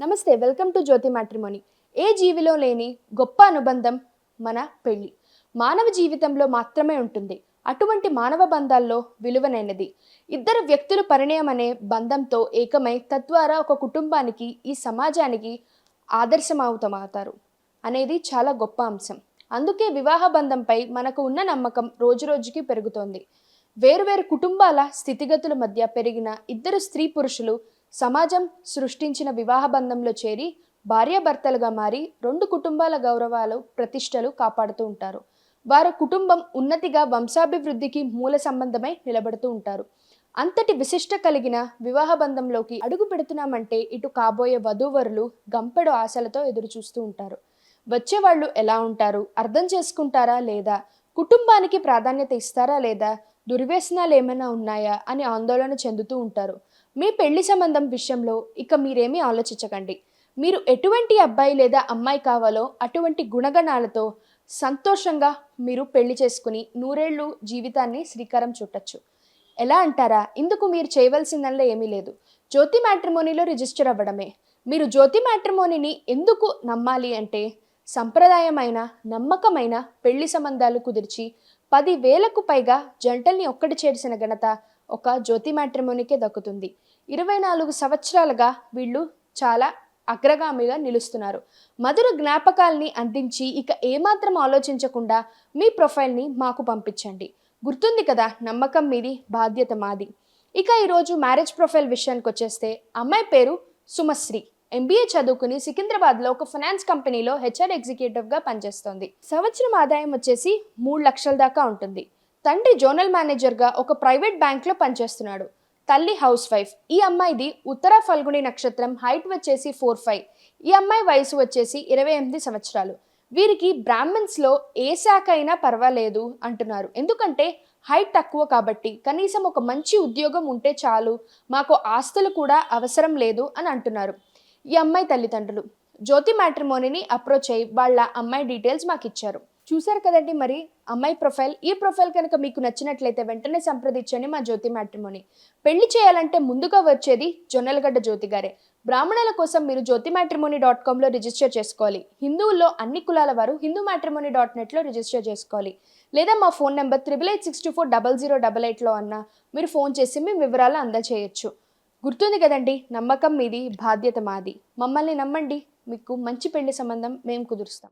నమస్తే welcome to Jyothi matrimony. ఏ జీవిలో లేని గొప్ప అనుబంధం మన పెళ్ళి మానవ జీవితంలో మాత్రమే ఉంటుంది. అటువంటి మానవ బంధాల్లో విలువనైనది. ఇద్దరు వ్యక్తులు పరిణయం అనే బంధంతో ఏకమై తద్వారా ఒక కుటుంబానికి ఈ సమాజానికి ఆదర్శమవుతమవుతారు అనేది చాలా గొప్ప అంశం. అందుకే వివాహ బంధంపై మనకు ఉన్న నమ్మకం రోజురోజుకి పెరుగుతోంది. వేరువేరు కుటుంబాల స్థితిగతుల మధ్య పెరిగిన ఇద్దరు స్త్రీ పురుషులు సమాజం సృష్టించిన వివాహ బంధంలో చేరి భార్యాభర్తలుగా మారి రెండు కుటుంబాల గౌరవాలు ప్రతిష్టలు కాపాడుతూ ఉంటారు. వారి కుటుంబం ఉన్నతిగా వంశాభివృద్ధికి మూల సంబంధమై నిలబడుతూ ఉంటారు. అంతటి విశిష్ట కలిగిన వివాహ బంధంలోకి అడుగు పెడుతున్నామంటే ఇటు కాబోయే వధూవరులు గంపెడు ఆశలతో ఎదురు చూస్తూ ఉంటారు. వచ్చేవాళ్ళు ఎలా ఉంటారు? అర్థం చేసుకుంటారా లేదా? కుటుంబానికి ప్రాధాన్యత ఇస్తారా లేదా? దుర్వ్యసనాలు ఏమైనా ఉన్నాయా? అని ఆందోళన చెందుతూ ఉంటారు. మీ పెళ్ళి సంబంధం విషయంలో ఇక మీరేమీ ఆలోచించకండి. మీరు ఎటువంటి అబ్బాయి లేదా అమ్మాయి కావాలో అటువంటి గుణగణాలతో సంతోషంగా మీరు పెళ్ళి చేసుకుని నూరేళ్ళు జీవితాన్ని శ్రీకారం చుట్టచ్చు. ఎలా అంటారా? ఇందుకు మీరు చేయవలసిందల్లా ఏమీ లేదు. జ్యోతి మ్యాట్రిమోనీలో రిజిస్టర్ అవ్వడమే. మీరు జ్యోతి మ్యాట్రిమోనీని ఎందుకు నమ్మాలి అంటే సంప్రదాయమైన నమ్మకమైన పెళ్ళి సంబంధాలు కుదిర్చి పది వేలకు పైగా జంటల్ని ఒక్కటి చేర్చిన ఘనత ఒక జ్యోతి మ్యాట్రిమోనీకే దక్కుతుంది. ఇరవై నాలుగు సంవత్సరాలుగా వీళ్ళు చాలా అగ్రగామిగా నిలుస్తున్నారు. మధుర జ్ఞాపకాల్ని అందించి ఇక ఏమాత్రం ఆలోచించకుండా మీ ప్రొఫైల్ని మాకు పంపించండి. గుర్తుంది కదా నమ్మకం మీది బాధ్యత మాది. ఇక ఈరోజు మ్యారేజ్ ప్రొఫైల్ విషయానికి వచ్చేస్తే అమ్మాయి పేరు సుమశ్రీ. ఎంబీఏ చదువుకుని సికింద్రాబాద్లో ఒక ఫైనాన్స్ కంపెనీలో హెచ్ఆర్ ఎగ్జిక్యూటివ్గా పనిచేస్తోంది. సంవత్సరం ఆదాయం వచ్చేసి మూడు లక్షల దాకా ఉంటుంది. తండ్రి జోనల్ మేనేజర్గా ఒక ప్రైవేట్ బ్యాంక్లో పనిచేస్తున్నాడు. తల్లి హౌస్ వైఫ్. ఈ అమ్మాయిది ఉత్తర ఫల్గుని నక్షత్రం హైట్ వచ్చేసి ఫోర్ ఫైవ్. ఈ అమ్మాయి వయసు వచ్చేసి ఇరవై ఎనిమిది సంవత్సరాలు. వీరికి బ్రాహ్మిన్స్లో ఏ శాఖ అయినా పర్వాలేదు అంటున్నారు. ఎందుకంటే హైట్ తక్కువ కాబట్టి కనీసం ఒక మంచి ఉద్యోగం ఉంటే చాలు మాకు ఆస్తులు కూడా అవసరం లేదు అని అంటున్నారు. ఈ అమ్మాయి తల్లిదండ్రులు. జ్యోతి మ్యాట్రిమోనీని అప్రోచ్ అయ్యి వాళ్ళ అమ్మాయి డీటెయిల్స్ మాకు ఇచ్చారు చూశారు కదండి మరి? అమ్మాయి ప్రొఫైల్. ఈ ప్రొఫైల్ కనుక మీకు నచ్చినట్లయితే వెంటనే సంప్రదించండి మా జ్యోతి మ్యాట్రిమోని. పెళ్ళి చేయాలంటే ముందుగా వచ్చేది జొన్నలగడ్డ జ్యోతి గారే. బ్రాహ్మణుల కోసం మీరు జ్యోతి మ్యాట్రిమోని డాట్ కామ్లో రిజిస్టర్ చేసుకోవాలి. హిందువుల్లో అన్ని కులాల వారు హిందూ మ్యాట్రిమోని డాట్ నెట్లో రిజిస్టర్ చేసుకోవాలి. లేదా మా phone number triple eight six two four double zero double ఎయిట్లో అన్న మీరు ఫోన్ చేసి మీ వివరాలు అందచేయచ్చు. గుర్తుంది కదండి నమ్మకం మీది బాధ్యత మాది. మమ్మల్ని నమ్మండి. మీకు మంచి పెళ్ళి సంబంధం మేము కుదురుస్తాం.